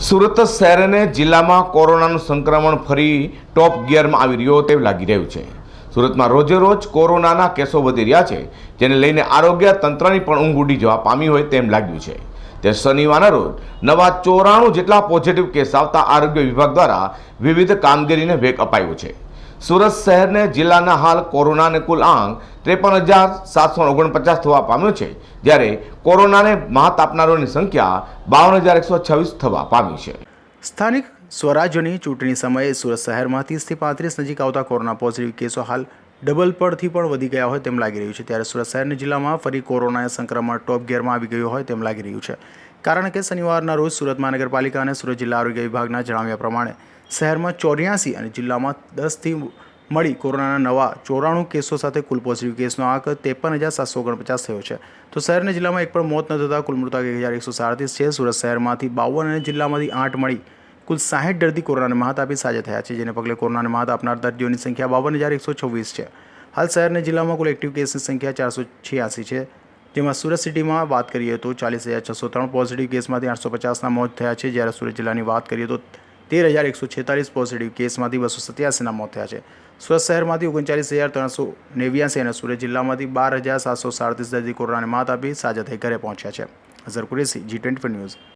સુરત શહેર અને જિલ્લામાં કોરોનાનું સંક્રમણ ફરી ટોપ ગિયરમાં આવી રહ્યો તેવું લાગી રહ્યું છે. સુરતમાં રોજે રોજ કોરોનાના કેસો વધી રહ્યા છે, જેને લઈને આરોગ્ય તંત્રની પણ ઊંઘ ઉડી જવા પામી હોય તેમ લાગ્યું છે. તે શનિવારના રોજ નવા ચોરાણું જેટલા પોઝિટિવ કેસ આવતા આરોગ્ય વિભાગ દ્વારા વિવિધ કામગીરીને વેગ અપાયો છે. સુરત શહેરને જિલ્લાના હાલ કોરોનાને કુલ આંક ત્રેપન હજાર સાતસો ઓગણપચાસ થવા પામ્યો છે, જ્યારે કોરોનાને માત આપનારોની સંખ્યા બાવન હજાર એકસો છવ્વીસ થવા પામી છે. સ્થાનિક સ્વરાજ્યની ચૂંટણી સમયે સુરત શહેરમાં ત્રીસથી પાંત્રીસ નજીક આવતા કોરોના પોઝિટિવ કેસો હાલ ડબલ પરથી પણ વધી ગયા હોય તેમ લાગી રહ્યું છે, ત્યારે સુરત શહેરના જિલ્લામાં ફરી કોરોના સંક્રમણ ટોપ ગિયરમાં આવી ગયું હોય તેમ લાગી રહ્યું છે. કારણ કે શનિવારના રોજ સુરત મહાનગરપાલિકા અને સુરત જિલ્લા આરોગ્ય વિભાગના જણાવ્યા પ્રમાણે શહેરમાં ચોર્યાસી અને જિલ્લામાં દસથી મળી કોરોનાના નવા ચોરાણું કેસો સાથે કુલ પોઝિટિવ કેસનો આંક ત્રેપન હજાર સાતસો ઓગણપચાસ થયો છે. તો શહેરના જિલ્લામાં એક પણ મોત ન થતાં કુલ મૃતક એક હજાર એકસો સાડત્રીસ છે. સુરત શહેરમાંથી બાવન અને જિલ્લામાંથી આઠ મળી કુલ સાહીઠ દર્દી કોરોનાને માત આપી સાજા થયા છે, જેને પગલે કોરોનાને માત આપનાર દર્દીઓની સંખ્યા બાવન હજાર એકસો છવ્વીસ છે. હાલ શહેરના જિલ્લામાં કુલ એક્ટિવ કેસની સંખ્યા ચારસો છ્યાસી છે. જેમાં સુરત સિટીમાં વાત કરીએ તો ચાલીસ હજાર છસો ત્રણ પોઝિટિવ કેસમાંથી આઠસો પચાસના મોત થયા છે. જ્યારે સુરત જિલ્લાની વાત કરીએ તો તેર હજાર એકસો છેતાલીસ પોઝિટિવ કેસમાંથી બસો સત્યાસીના મોત થયા છે. સુરત શહેરમાંથી ઓગણચાલીસ હજાર ત્રણસો નેવ્યાસી અને સુરત જિલ્લામાંથી બાર હજાર સાતસો સાડત્રીસ દર્દી કોરોનાને માત આપી સાજા થઈ ઘરે પહોંચ્યા છે. Azhar Qureshi ji twenty news.